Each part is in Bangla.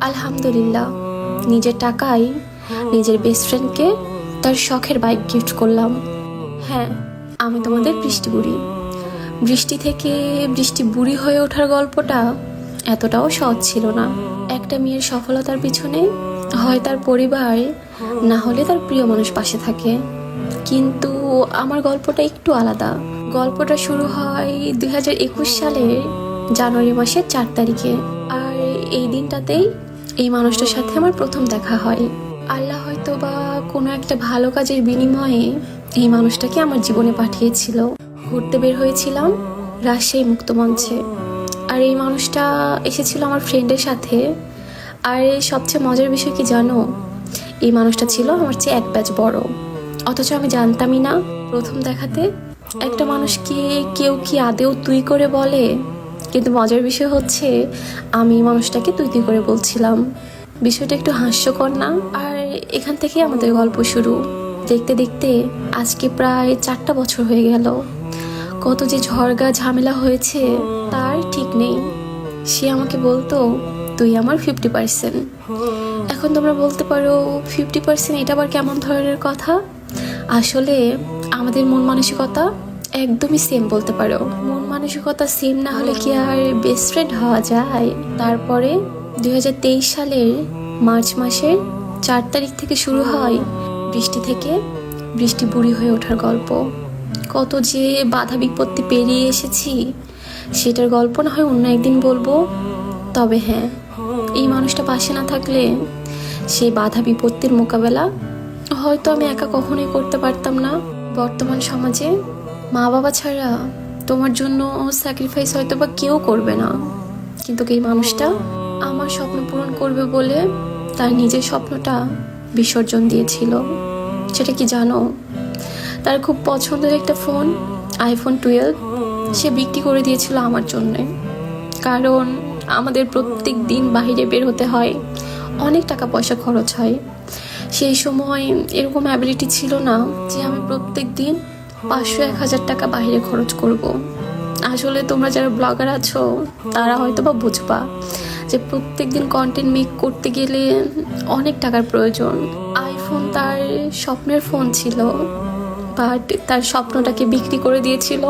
আলহামদুলিল্লাহ, নিজের টাকায় নিজের বেস্ট ফ্রেন্ডকে তার শখের বাইক গিফট করলাম। হ্যাঁ আমি তোমাদের বৃষ্টি বুড়ি। বৃষ্টি থেকে বৃষ্টি বুড়ি হয়ে ওঠার গল্পটা এতটাও সহজ ছিল না। একটা মেয়ের সফলতার পিছনে হয় তার পরিবার, না হলে তার প্রিয় মানুষ পাশে থাকে। কিন্তু আমার গল্পটা একটু আলাদা। গল্পটা শুরু হয় দুই হাজার একুশ সালের জানুয়ারি মাসের চার তারিখে। আর এই দিনটাতেই এই মানুষটার সাথে আমার প্রথম দেখা হয়। আল্লাহ হয়তো বা কোনো একটা ভালো কাজের বিনিময়ে এই মানুষটাকে আমার জীবনে পাঠিয়েছিল। ঘুরতে বের হয়েছিলাম রাজশাহী মুক্তমঞ্চে। আর এই মানুষটা এসেছিল আমার ফ্রেন্ডের সাথে। আর সবচেয়ে মজার বিষয় কি জানো? এই মানুষটা ছিল আমার চেয়ে এক ব্যাচ বড়। অথচ আমি জানতামই না, প্রথম দেখাতে একটা মানুষকে কেউ কি আদেও তুই করে বলে? কিন্তু মজার বিষয় হচ্ছে, আমি মানুষটাকে তুই তুই করে বলছিলাম। বিষয়টা একটু হাস্যকর না? আর এখান থেকে আমাদের গল্প শুরু। দেখতে দেখতে আজকে প্রায় চারটা বছর হয়ে গেল। কত যে ঝড়গা ঝামেলা হয়েছে, তার ঠিক নেই। সে আমাকে বলতো, তুই আমার ফিফটি পার্সেন্ট এখন তোমরা বলতে পারো ফিফটি পার্সেন্ট এটা আবার কেমন ধরনের কথা? আসলে আমাদের মন মানসিকতা একদমই সেম বলতে পারো। মন মানসিকতা সেম না হলে কি আর বেস্ট ফ্রেন্ড হওয়া যায়? তারপরে দু হাজার তেইশ সালের মার্চ মাসের চার তারিখ থেকে শুরু হয় বৃষ্টি থেকে বৃষ্টি বুড়ি হয়ে ওঠার গল্প। কত যে বাধা বিপত্তি পেরিয়ে এসেছি, সেটার গল্প না হয় অন্য একদিন বলব। তবে হ্যাঁ এই মানুষটা পাশে না থাকলে সেই বাধা বিপত্তির মোকাবেলা হয়তো আমি একা কখনোই করতে পারতাম না। বর্তমান সমাজে মা বাবা ছাড়া তোমার জন্য স্যাক্রিফাইস হয়তো বা কেউ করবে না। কিন্তু এই মানুষটা আমার স্বপ্ন পূরণ করবে বলে তার নিজের স্বপ্নটা বিসর্জন দিয়েছিল? সেটা কি জানো? তার খুব পছন্দের একটা ফোন আইফোন টুয়েলভ সে বিক্রি করে দিয়েছিল আমার জন্যে। কারণ আমাদের প্রত্যেক দিন বাইরে বের হতে হয়, অনেক টাকা পয়সা খরচ হয়। সেই সময় এরকম অ্যাবিলিটি ছিল না যে আমি প্রত্যেক দিন পাঁচশো এক হাজার টাকা বাইরে খরচ করব। আসলে তোমরা যারা ব্লগার আছো, তারা হয়তো বা বুঝবা যে প্রত্যেক দিন কন্টেন্ট মেক করতে গেলে অনেক টাকার প্রয়োজন। আইফোন তার স্বপ্নের ফোন ছিল বাট তার স্বপ্নটাকে বিক্রি করে দিয়েছিল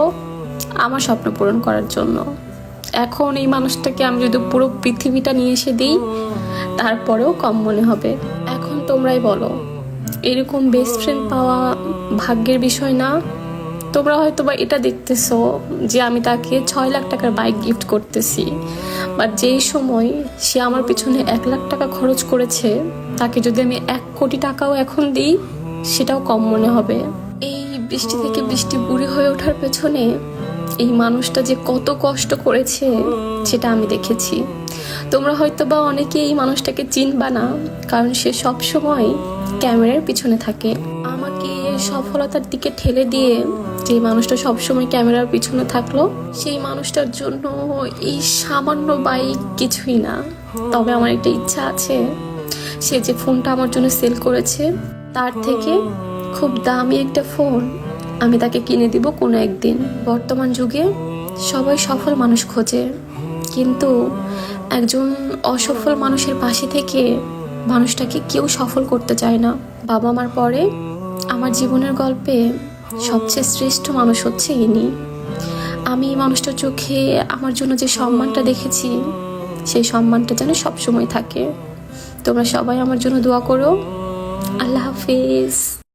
আমার স্বপ্ন পূরণ করার জন্য। এখন এই মানুষটাকে আমি যদি পুরো পৃথিবীটা নিয়ে এসে দিই, তারপরেও কম মনে হবে। এখন তোমরাই বলো, এরকম বেস্ট ফ্রেন্ড পাওয়া ভাগ্যের বিষয় না? তোমরা হয়তো বা এটা দেখতেছো যে আমি তাকে ছয় লাখ টাকার বাইক গিফট করতেছি। বাট যেই সময় সে আমার পিছনে এক লাখ টাকা খরচ করেছে, তাকে যদি আমি এক কোটি টাকাও এখন দিই, সেটাও কম মনে হবে। এই বৃষ্টি থেকে বৃষ্টি বুড়ি হয়ে ওঠার পেছনে এই মানুষটা যে কত কষ্ট করেছে, সেটা আমি দেখেছি। তোমরা হয়তো বা অনেকে এই মানুষটাকে চিনবা না, কারণ সে সব সময় ক্যামেরার পিছনে থাকে। আমাকে সফলতার দিকে ঠেলে দিয়ে যে মানুষটা সবসময় ক্যামেরার পিছনে থাকল, সেই মানুষটার জন্য এই সামান্য বাইক কিছুই না। তবে আমার একটা ইচ্ছা আছে, সে যে ফোনটা আমার জন্য সেল করেছে, তার থেকে খুব দামি একটা ফোন আমি তাকে কিনে দিব কোনো একদিন। বর্তমান যুগে সবাই সফল মানুষ খোঁজে, কিন্তু একজন অসফল মানুষের পাশে থেকে মানুষটাকে কেউ সফল করতে চায় না। বাবা মার পরে আমার জীবনের গল্পে সবচেয়ে শ্রেষ্ঠ মানুষ হচ্ছে ইনি। আমি এই মানুষটার চোখে আমার জন্য যে সম্মানটা দেখেছি, সেই সম্মানটা যেন সবসময় থাকে। তোমরা সবাই আমার জন্য দোয়া করো। আল্লাহ হাফিজ।